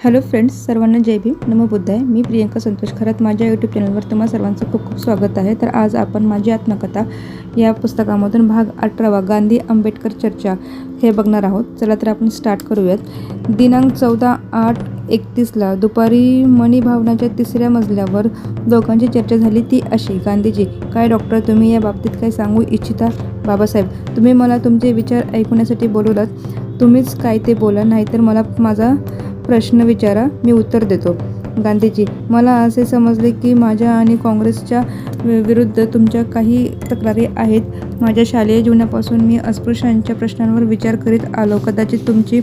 Hello friends सर्वांना जय भीम. नमो बुद्धाय मी प्रियंका संतोष खरात. माझ्या YouTube चॅनलवर तुम्हा सर्वांचं खूप खूप स्वागत आहे. तर आज आपण माझी आत्मकथा या पुस्तकामधून भाग अठरावा गांधी आंबेडकर चर्चा हे बघणार आहोत. चला तर आपण स्टार्ट करूयात. दिनांक चौदा आठ एकतीसला दुपारी मणिभावनाच्या तिसऱ्या मजल्यावर दोघांची चर्चा झाली. ती अशी गांधीजी काय डॉक्टर तुम्ही या बाबतीत काय सांगू इच्छिता? बाबासाहेब तुम्ही मला तुमचे विचार ऐकण्यासाठी बोलवलात. तुम्हीच काय ते बोला नाहीतर मला माझा प्रश्न विचारा मी उत्तर देतो. गांधीजी मला असे समजले की माझ्या आणि काँग्रेसच्या विरुद्ध तुमच्या काही तक्रारी आहेत. माझ्या शालेय जीवनापासून मी अस्पृश्यांच्या प्रश्नांवर विचार करीत आलो. कदाचित तुमची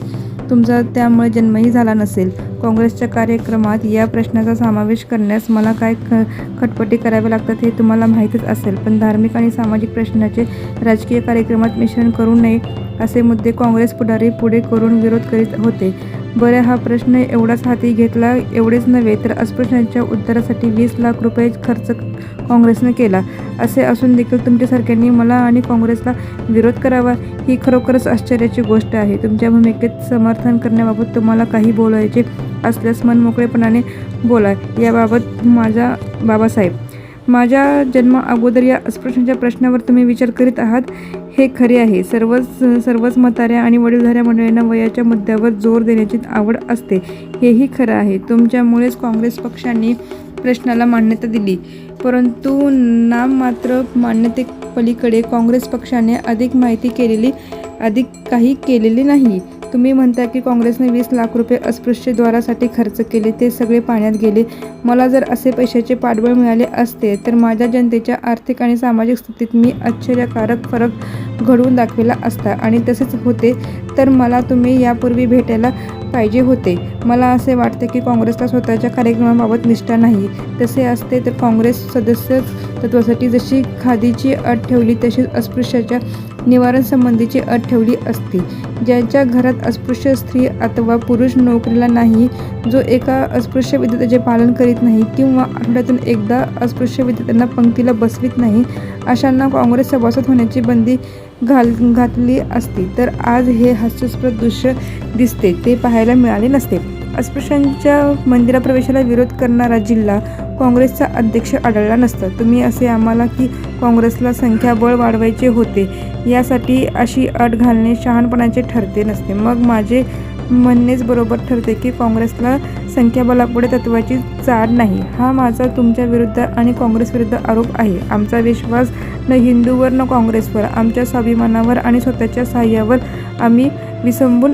तुमचा त्यामुळे जन्मही झाला नसेल. काँग्रेसच्या कार्यक्रमात या प्रश्नाचा समावेश करण्यास मला काय ख खटपटी कराव्या लागतात हे तुम्हाला माहीतच असेल. पण धार्मिक आणि सामाजिक प्रश्नाचे राजकीय कार्यक्रमात मिश्रण करू नये असे मुद्दे काँग्रेस पुढारी पुढे करून विरोध करीत होते. बरं हा प्रश्न एवढाच हाती घेतला एवढेच नव्हे तर अस्पृश्यांच्या उत्तरासाठी वीस लाख रुपये खर्च काँग्रेसने केला. असे असून देखील तुमच्यासारख्यांनी मला आणि काँग्रेसला विरोध करावा ही खरोखरच आश्चर्याची गोष्ट आहे. तुमच्या भूमिकेत समर्थन करण्याबाबत तुम्हाला काही बोलायचे असल्यास मनमोकळेपणाने बोला. याबाबत माझा बाबासाहेब माझ्या जन्मा अगोदर या अस्पृश्यांच्या प्रश्नावर तुम्ही विचार करीत आहात हे खरे आहे. सर्वच सर्वच म्हाताऱ्या आणि वडीलधाऱ्या मंडळींना वयाच्या मुद्द्यावर जोर देण्याची आवड असते. हेही खरं आहे. तुमच्यामुळेच काँग्रेस पक्षाने प्रश्नाला मान्यता दिली. परंतु नाममात्र मान्यते पलीकडे काँग्रेस पक्षाने अधिक माहिती केलेली अधिक काही केलेली नाही. तुम्ही म्हणता की काँग्रेसने वीस लाख रुपये अस्पृश्यद्वारासाठी खर्च केले ते सगळे पाण्यात गेले. मला जर असे पैशाचे पाठबळ मिळाले असते तर माझ्या जनतेच्या आर्थिक आणि सामाजिक स्थितीत मी आश्चर्यकारक फरक घडवून दाखविला असता आणि तसेच होते तर मला तुम्ही यापूर्वी भेटायला पाहिजे होते. मला असे वाटते की काँग्रेसला स्वतःच्या कार्यक्रमाबाबत निष्ठा नाही. तसे असते तर काँग्रेस सदस्य तत्वासाठी जशी खादीची अट ठेवली तशीच अस्पृश्याच्या निवारण संबंधीची अट ठेवली असती. ज्याच्या घरात अस्पृश्य स्त्री अथवा पुरुष नोकरीला नाही जो एका अस्पृश्य विद्यार्थ्याचे पालन करीत नाही किंवा आठवड्यातून एकदा अस्पृश्य विद्यार्थ्यांना पंक्तीला बसवित नाही अशांना काँग्रेस सभासद होण्याची बंदी घाल घातली असती. तर आज हे हास्यास्पद दृश्य दिसते. ते पाहायला मिळाले नसते. अस्पृश्यांच्या मंदिरा प्रवेशाला विरोध करणारा जिल्हा काँग्रेसचा अध्यक्ष आढळला नसता. तुम्ही असे आम्हाला की काँग्रेसला संख्याबळ वाढवायचे होते यासाठी अशी अट घालणे शहाणपणाचे ठरते नसते. मग माझे म्हणणेच बरोबर ठरते की काँग्रेसला संख्याबलापुढे तत्वाची चाड नाही. हा माझा तुमच्या विरुद्ध आणि काँग्रेस विरुद्ध आरोप आहे. आमचा विश्वास न हिंदूवर न काँग्रेसवर आमच्या स्वाभिमानावर आणि स्वतःच्या सहाय्यावर आम्ही विसंबून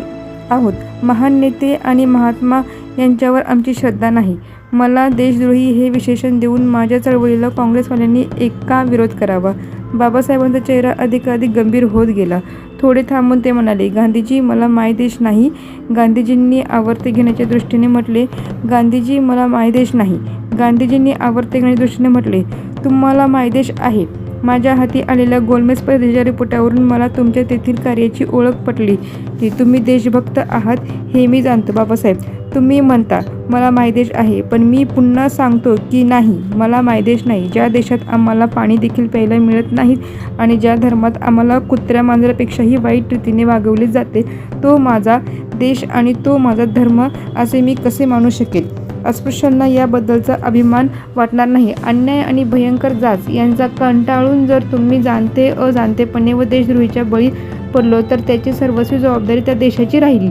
आहोत. महान नेते आणि महात्मा यांच्यावर आमची श्रद्धा नाही. मला देशद्रोही हे विशेषण देऊन माझ्या चळवळीला काँग्रेसवाल्यांनी एका विरोध करावा. बाबासाहेबांचा चेहरा अधिकाधिक गंभीर होत गेला. थोडे थांबून ते म्हणाले गांधीजी मला मायदेश नाही. गांधीजींनी आवर्ते घेण्याच्या दृष्टीने म्हटले गांधीजी मला मायदेश नाही. गांधीजींनी आवर्ते घेण्याच्या दृष्टीने म्हटले तुम्हाला मायदेश आहे. माझ्या हाती आलेल्या गोलमेज स्पर्धेच्या रिपोर्टावरून मला तुमच्या तेथील कार्याची ओळख पटली. की तुम्ही देशभक्त आहात हे मी जाणतो. बाबासाहेब तुम्ही म्हणता मला मायदेश आहे पण मी पुन्हा सांगतो की नाही मला मायदेश नाही. ज्या देशात आम्हाला पाणी देखील प्यायला मिळत नाहीत आणि ज्या धर्मात आम्हाला कुत्र्या मांजरापेक्षाही वाईट रीतीने वागवले जाते तो माझा देश आणि तो माझा धर्म असे मी कसे मानू शकेल अस्पृश्यांना याबद्दलचा अभिमान वाटणार नाही. अन्याय आणि भयंकर जाच यांचा कंटाळून जर तुम्ही जाणते अजाणतेपणे व देशद्रोहीच्या बळी पडलो तर त्याची सर्वस्वी जबाबदारी त्या देशाची राहिली.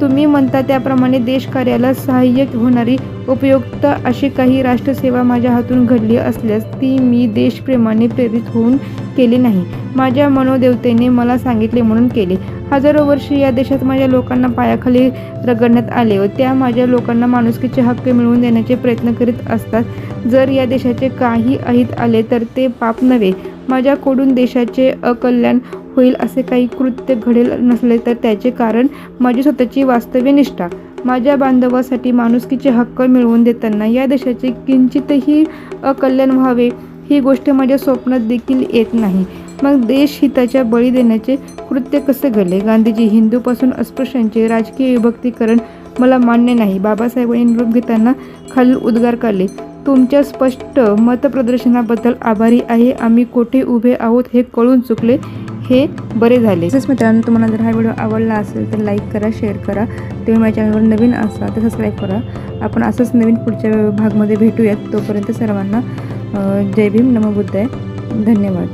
तुम्ही म्हणता त्याप्रमाणे देशकार्याला सहाय्यक होणारी उपयुक्त अशी काही राष्ट्रसेवा माझ्या हातून घडली असल्यास ती मी देशप्रेमाने प्रेरित होऊन केले नाही. माझ्या मनोदेवतेने मला सांगितले म्हणून केले. हजारो वर्षे या देशात माझ्या लोकांना पायाखाली रगडण्यात आले व त्या माझ्या लोकांना माणुसकीचे हक्क मिळवून देण्याचे प्रयत्न करीत असतात. जर या देशाचे काही अहित आले तर ते पाप नव्हे. माझ्याकडून देशाचे अकल्याण होईल असे काही कृत्य घडेल नसले तर त्याचे कारण माझी स्वतःची वास्तव्य निष्ठा. माझ्या बांधवासाठी माणुसकीचे हक्क मिळवून देताना या देशाचे किंचितही अकल्याण व्हावे ही गोष्ट माझ्या स्वप्नात देखील येत नाही. मग देश हिताच्या बळी देण्याचे कृत्य कसे घडले? गांधीजी हिंदूपासून अस्पृश्यांचे राजकीय विभक्तीकरण मला मान्य नाही. बाबासाहेबांनी निरोप घेताना खालील उद्गार काढले तुमच्या स्पष्ट मतप्रदर्शनाबद्दल आभारी आहे. आम्ही कोठे उभे आहोत हे कळून चुकले. हे बरे झाले. तसेच मित्रांनो तुम्हाला जर हा व्हिडिओ आवडला असेल तर लाईक करा शेअर करा. तुम्ही माझ्या चॅनलवर नवीन असा तर सबस्क्राईब करा. आपण असंच नवीन पुढच्या भागमध्ये भेटूयात. तोपर्यंत सर्वांना जय भीम नमो बुद्धाय. धन्यवाद.